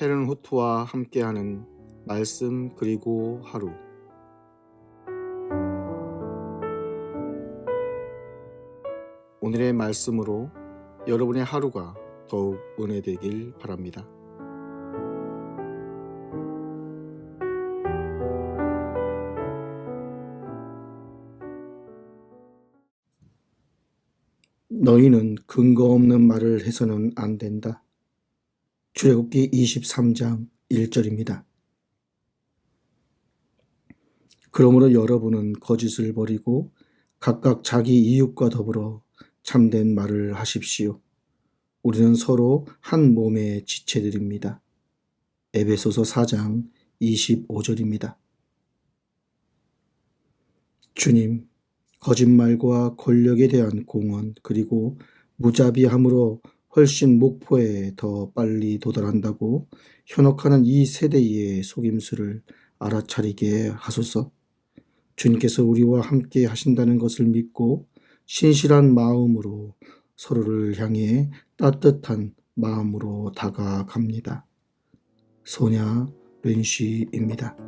헤른 후트와 함께하는 말씀 그리고 하루 오늘의 말씀으로 여러분의 하루가 더욱 은혜되길 바랍니다. 너희는 근거 없는 말을 해서는 안 된다. 출애굽기 23장 1절입니다. 그러므로 여러분은 거짓을 버리고 각각 자기 이웃과 더불어 참된 말을 하십시오. 우리는 서로 한 몸의 지체들입니다. 에베소서 4장 25절입니다. 주님, 거짓말과 권력에 대한 공헌 그리고 무자비함으로 훨씬 목표에 더 빨리 도달한다고 현혹하는 이 세대의 속임수를 알아차리게 하소서. 주님께서 우리와 함께 하신다는 것을 믿고 신실한 마음으로 서로를 향해 따뜻한 마음으로 다가갑니다. 소냐 렌쉬입니다.